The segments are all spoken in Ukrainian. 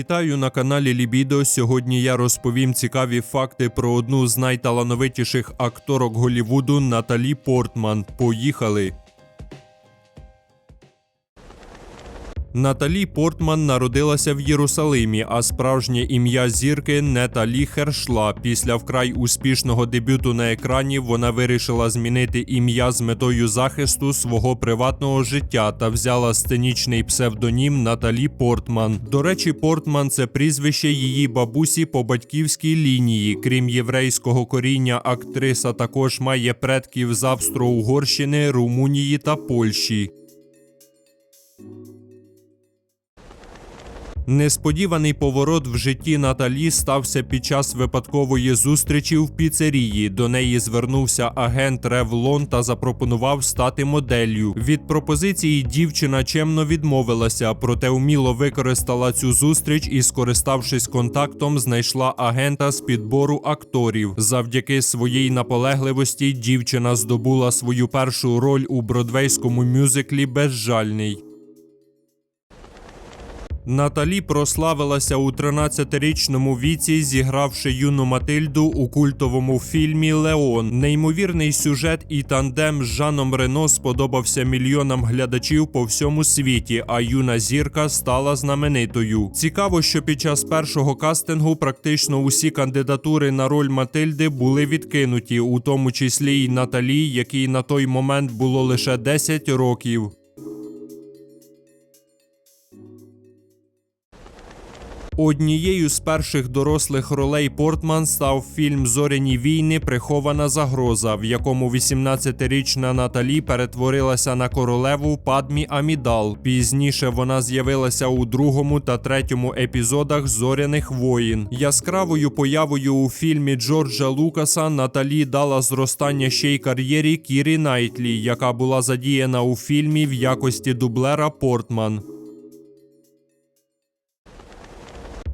Вітаю на каналі Лібідо. Сьогодні я розповім цікаві факти про одну з найталановитіших акторок Голівуду Наталі Портман. Поїхали! Наталі Портман народилася в Єрусалимі, а справжнє ім'я зірки Неталі Хершла. Після вкрай успішного дебюту на екрані вона вирішила змінити ім'я з метою захисту свого приватного життя та взяла сценічний псевдонім Наталі Портман. До речі, Портман це прізвище її бабусі по батьківській лінії. Крім єврейського коріння, актриса також має предків з Австро-Угорщини, Румунії та Польщі. Несподіваний поворот в житті Наталі стався під час випадкової зустрічі в піцерії. До неї звернувся агент Ревлон та запропонував стати моделлю. Від пропозиції дівчина чемно відмовилася, проте вміло використала цю зустріч і, скориставшись контактом, знайшла агента з підбору акторів. Завдяки своїй наполегливості дівчина здобула свою першу роль у бродвейському мюзиклі Безжальний. Наталі прославилася у 13-річному віці, зігравши юну Матильду у культовому фільмі Леон. Неймовірний сюжет і тандем з Жаном Рено сподобався мільйонам глядачів по всьому світі, а юна зірка стала знаменитою. Цікаво, що під час першого кастингу практично усі кандидатури на роль Матильди були відкинуті, у тому числі й Наталі, якій на той момент було лише 10 років. Однією з перших дорослих ролей Портман став фільм Зоряні війни Прихована загроза, в якому 18-річна Наталі перетворилася на королеву Падмі Амідал. Пізніше вона з'явилася у другому та третьому епізодах Зоряних воїн. Яскравою появою у фільмі Джорджа Лукаса Наталі дала зростання ще й кар'єрі Кірі Найтлі, яка була задіяна у фільмі в якості дублера Портман.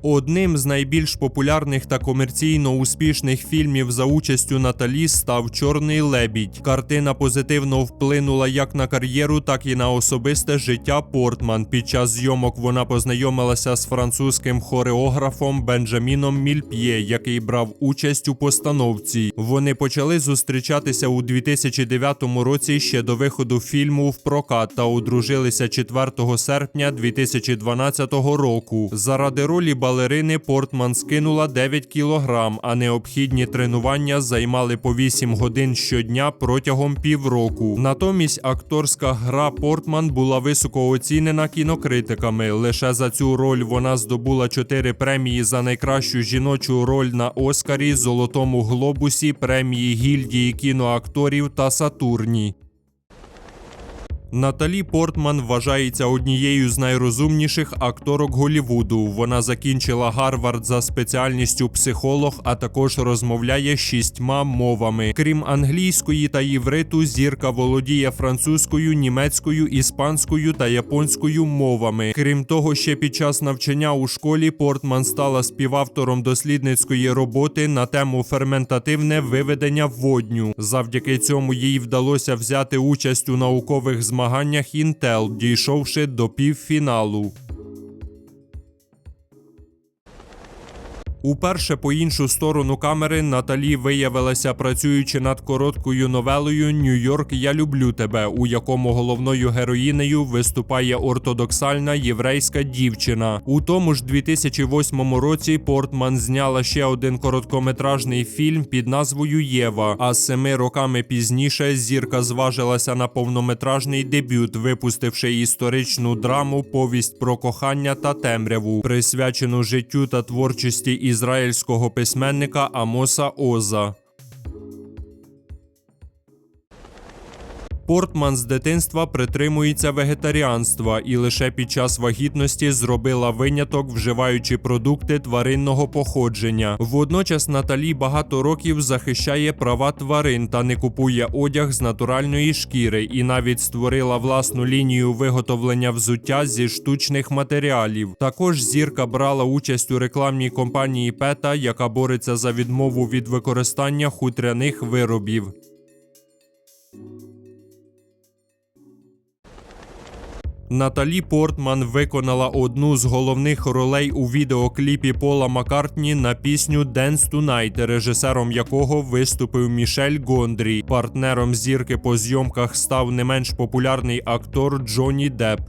Одним з найбільш популярних та комерційно успішних фільмів за участю Наталі став Чорний лебідь. Картина позитивно вплинула як на кар'єру, так і на особисте життя Портман. Під час зйомок вона познайомилася з французьким хореографом Бенджаміном Мільп'є, який брав участь у постановці. Вони почали зустрічатися у 2009 році ще до виходу фільму в прокат та одружилися 4 серпня 2012 року. Заради ролі балерини Портман скинула 9 кілограм, а необхідні тренування займали по 8 годин щодня протягом півроку. Натомість акторська гра Портман була високо оцінена кінокритиками. Лише за цю роль вона здобула 4 премії за найкращу жіночу роль на Оскарі, Золотому Глобусі, премії гільдії кіноакторів та Сатурні. Наталі Портман вважається однією з найрозумніших акторок Голлівуду. Вона закінчила Гарвард за спеціальністю психолог, а також розмовляє шістьма мовами. Крім англійської та євриту, зірка володіє французькою, німецькою, іспанською та японською мовами. Крім того, ще під час навчання у школі Портман стала співавтором дослідницької роботи на тему ферментативне виведення водню. Завдяки цьому їй вдалося взяти участь у наукових змаганнях Intel, дійшовши до півфіналу. Уперше по іншу сторону камери Наталі виявилася працюючи над короткою новелою Нью-Йорк, я люблю тебе, у якому головною героїнею виступає ортодоксальна єврейська дівчина. У тому ж 2008 році Портман зняла ще один короткометражний фільм під назвою Єва. А семи роками пізніше зірка зважилася на повнометражний дебют, випустивши історичну драму Повість про кохання та темряву, присвячену життю та творчості ізраїльського письменника Амоса Оза. Портман з дитинства притримується вегетаріанства і лише під час вагітності зробила виняток, вживаючи продукти тваринного походження. Водночас Наталі багато років захищає права тварин та не купує одяг з натуральної шкіри, і навіть створила власну лінію виготовлення взуття зі штучних матеріалів. Також зірка брала участь у рекламній компанії PETA, яка бореться за відмову від використання хутряних виробів. Наталі Портман виконала одну з головних ролей у відеокліпі Пола Маккартні на пісню Dance Tonight, режисером якого виступив Мішель Гондрі. Партнером зірки по зйомках став не менш популярний актор Джонні Депп.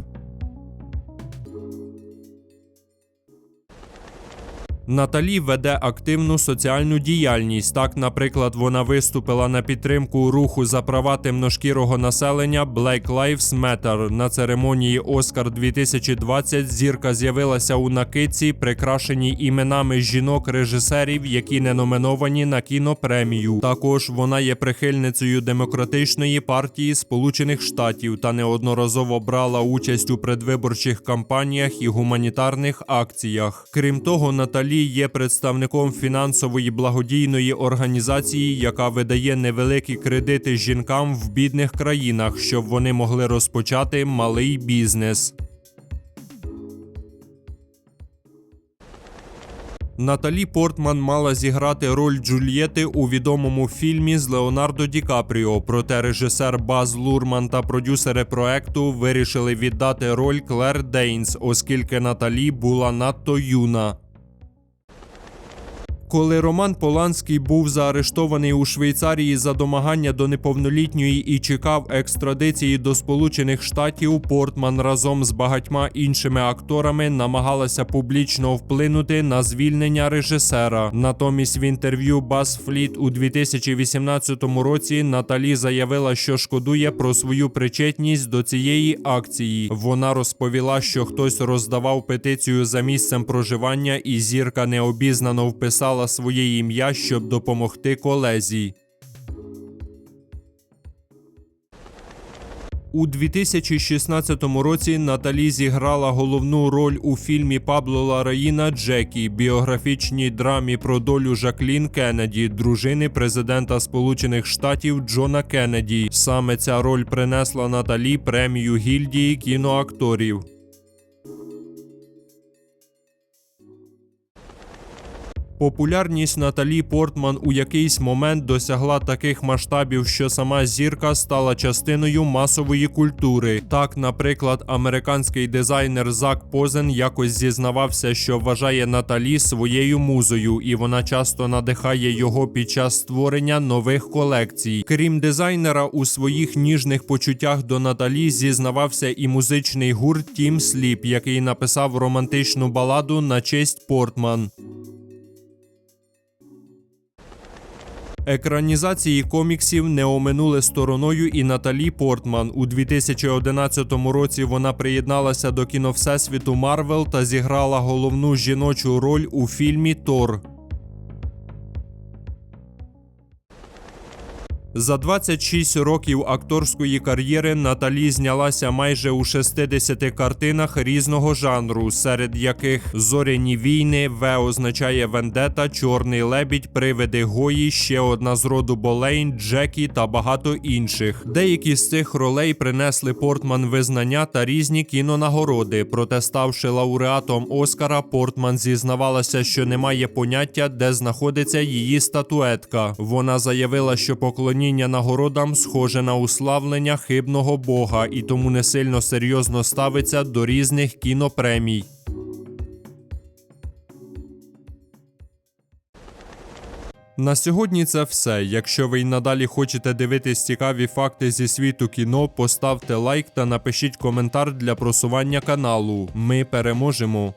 Наталі веде активну соціальну діяльність. Так, наприклад, вона виступила на підтримку руху за права темношкірого населення Black Lives Matter. На церемонії Оскар 2020 зірка з'явилася у накидці, прикрашеній іменами жінок-режисерів, які не номіновані на кінопремію. Також вона є прихильницею демократичної партії Сполучених Штатів та неодноразово брала участь у предвиборчих кампаніях і гуманітарних акціях. Крім того, Наталі є представником фінансової благодійної організації, яка видає невеликі кредити жінкам в бідних країнах, щоб вони могли розпочати малий бізнес. Наталі Портман мала зіграти роль Джульєти у відомому фільмі з Леонардо Ді Капріо. Проте режисер Баз Лурман та продюсери проекту вирішили віддати роль Клер Дейнс, оскільки Наталі була надто юна. Коли Роман Поланський був заарештований у Швейцарії за домагання до неповнолітньої і чекав екстрадиції до Сполучених Штатів, Портман разом з багатьма іншими акторами намагалася публічно вплинути на звільнення режисера. Натомість в інтерв'ю BuzzFeed у 2018 році Наталі заявила, що шкодує про свою причетність до цієї акції. Вона розповіла, що хтось роздавав петицію за місцем проживання, і зірка необізнано вписала своє ім'я, щоб допомогти колезі. У 2016 році Наталі зіграла головну роль у фільмі Пабло Лараїна Джекі, біографічній драмі про долю Жаклін Кеннеді, дружини президента Сполучених Штатів Джона Кеннеді. Саме ця роль принесла Наталі премію гільдії кіноакторів. Популярність Наталі Портман у якийсь момент досягла таких масштабів, що сама зірка стала частиною масової культури. Так, наприклад, американський дизайнер Зак Позен якось зізнавався, що вважає Наталі своєю музою, і вона часто надихає його під час створення нових колекцій. Крім дизайнера, у своїх ніжних почуттях до Наталі зізнавався і музичний гурт Тім Сліп, який написав романтичну баладу на честь Портман. Екранізації коміксів не оминули стороною і Наталі Портман. У 2011 році вона приєдналася до кіно Всесвіту Марвел та зіграла головну жіночу роль у фільмі Тор. За 26 років акторської кар'єри Наталі знялася майже у 60 картинах різного жанру, серед яких зоряні війни, В означає Вендета, Чорний лебідь, Привиди Гої, ще одна з роду Болейн, Джекі та багато інших. Деякі з цих ролей принесли Портман визнання та різні кінонагороди. Проте, ставши лауреатом Оскара, Портман зізнавалася, що немає поняття, де знаходиться її статуетка. Вона заявила, що поклоніння нагородам схоже на уславлення хибного бога і тому не сильно серйозно ставиться до різних кінопремій. На сьогодні це все. Якщо ви й надалі хочете дивитись цікаві факти зі світу кіно, поставте лайк та напишіть коментар для просування каналу. Ми переможемо.